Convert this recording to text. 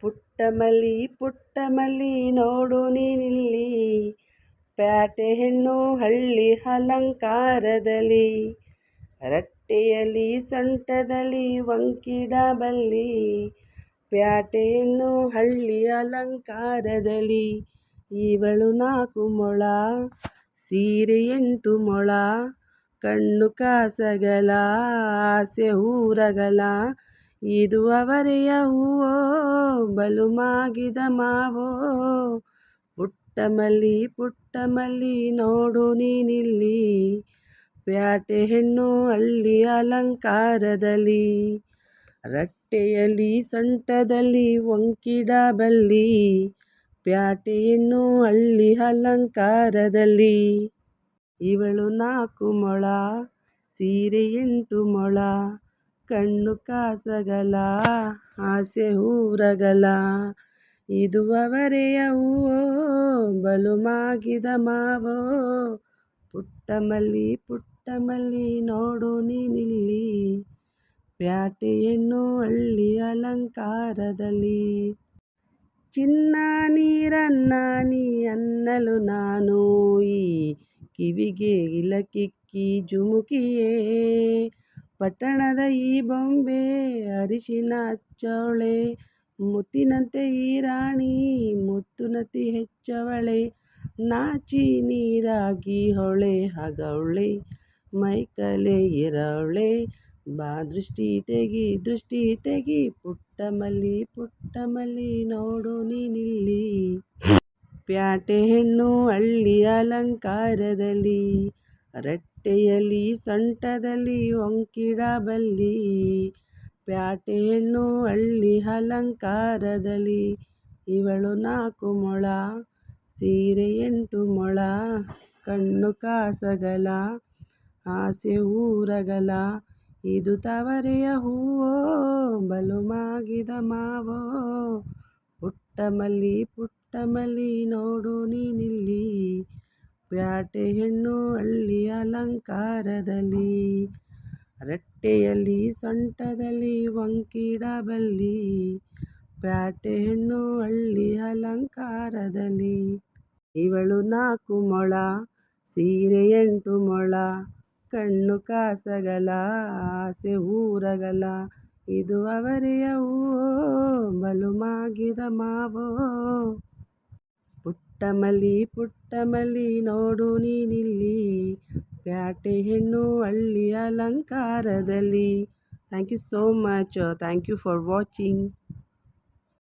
ಪುಟ್ಟಮಲ್ಲಿ ಪುಟ್ಟಮಲ್ಲಿ ನೋಡು ನೀನಿಲ್ಲಿ. ಪ್ಯಾಟೆ ಹೆಣ್ಣು ಹಳ್ಳಿ ಅಲಂಕಾರದಲ್ಲಿ. ರಟ್ಟೆಯಲ್ಲಿ ಸೊಂಟದಲ್ಲಿ ವಂಕಿಡಬಲ್ಲಿ ಪ್ಯಾಟೆ ಹೆಣ್ಣು ಹಳ್ಳಿ ಅಲಂಕಾರದಲ್ಲಿ. ಇವಳು ನಾಲ್ಕು ಮೊಳ, ಸೀರೆ ಎಂಟು ಮೊಳ. ಕಣ್ಣು ಕಾಸಗಲ, ಆಸೆ ಊರಗಲ. ಇದು ಅವರೆಯ ಹೂವೋ? ಬಲು ಮಾಗಿದ ಮಾವೋ? ಪುಟ್ಟಮಲ್ಲಿ ಪುಟ್ಟಮಲ್ಲಿ ನೋಡು ನೀನಿಲ್ಲಿ. ಪ್ಯಾಟೆ ಹೆಣ್ಣು ಹಳ್ಳಿ ಅಲಂಕಾರದಲ್ಲಿ. ರಟ್ಟೆಯಲ್ಲಿ ಸೊಂಟದಲ್ಲಿ ವಂಕಿಡಬಲ್ಲಿ ಪ್ಯಾಟೆ ಹೆಣ್ಣು ಹಳ್ಳಿ ಅಲಂಕಾರದಲ್ಲಿ. ಇವಳು ನಾಲ್ಕು ಮೊಳ, ಸೀರೆ ಎಂಟು ಮೊಳ. ಕಣ್ಣು ಕಾಸಗಲ, ಆಸೆ ಊರಗಲ ಇದು ಅವರೆಯ ಬಲು ಮಾಗಿದ ಮಾವೋ. ಪುಟ್ಟಮಲ್ಲಿ ಪುಟ್ಟಮಲ್ಲಿ ನೋಡು ನೀನಿಲ್ಲಿ. ಪ್ಯಾಟೆ ಹೆಣ್ಣು ಹಳ್ಳಿ ಅಲಂಕಾರದಲ್ಲಿ. ಚಿನ್ನ ನೀರನ್ನ ನೀ ಅನ್ನಲು ನಾನು. ಈ ಕಿವಿಗೆ ಇಲಕಿಕ್ಕಿ ಜುಮುಕಿಯೇ. ಪಟ್ಟಣದ ಈ ಬೊಂಬೆ ಅರಿಶಿನ ಹಚ್ಚವಳೆ ಮುತ್ತಿನಂತೆ ಈ ರಾಣಿ, ಮುತ್ತುನತಿ ಹೆಚ್ಚವಳೆ, ನಾಚಿ ನೀರಾಗಿ ಹೊಳೆ, ಹಗವಳೆ, ಮೈಕಲೆ ಇರವಳೆ ಬಾ ದೃಷ್ಟಿ ತೆಗಿ ದೃಷ್ಟಿ ತೆಗಿ ಪುಟ್ಟ ಮಲ್ಲಿ ಪುಟ್ಟ ಮಲ್ಲಿ ನೋಡು ನೀನಿಲ್ಲಿ. ಪ್ಯಾಟೆ ಹೆಣ್ಣು ಹಳ್ಳಿ ಅಲಂಕಾರದಲ್ಲಿ ರಟ್ಟೆಯಲ್ಲಿ ಸೊಂಟದಲ್ಲಿ ಒಂಕಿಡಬಲ್ಲಿ ಪ್ಯಾಟೆ ಹೆಣ್ಣು ಹಳ್ಳಿ ಅಲಂಕಾರದಲ್ಲಿ, ಇವಳು ನಾಲ್ಕು ಮೊಳ, ಸೀರೆ ಎಂಟು ಮೊಳ, ಕಣ್ಣು ಕಾಸಗಲ ಆಸೆ ಊರಗಲ, ಇದು ತವರೆಯ ಹೂವೋ, ಬಲು ಮಾಗಿದ ಮಾವೋ ಹುಟ್ಟ ಮಲ್ಲಿ ನೋಡು ನೀನಿಲ್ಲಿ ಪ್ಯಾಟೆ ಹೆಣ್ಣು ಹಳ್ಳಿ ಅಲಂಕಾರದಲ್ಲಿ, ರಟ್ಟೆಯಲ್ಲಿ ಸೊಂಟದಲ್ಲಿ ವಂಕಿಡಬಲ್ಲಿ ಪ್ಯಾಟೆ ಹೆಣ್ಣು ಹಳ್ಳಿ ಅಲಂಕಾರದಲ್ಲಿ. ಇವಳು ನಾಲ್ಕು ಮೊಳ, ಸೀರೆ ಎಂಟು ಮೊಳ, ಕಣ್ಣು ಕಾಸಗಲ, ಆಸೆ ಊರಗಲ, ಇದು ಅವರೆಯ ಮಾಗಿದ ಮಾವೋ. ಪುಟ್ಟಮಲ್ಲಿ ಪುಟ್ಟಮಲ್ಲಿ ನೋಡು ನೀನಿಲ್ಲಿ. ಪ್ಯಾಟೆ ಹೆಣ್ಣು ಹಳ್ಳಿ ಅಲಂಕಾರದಲ್ಲಿ. Thank you so much thank you for watching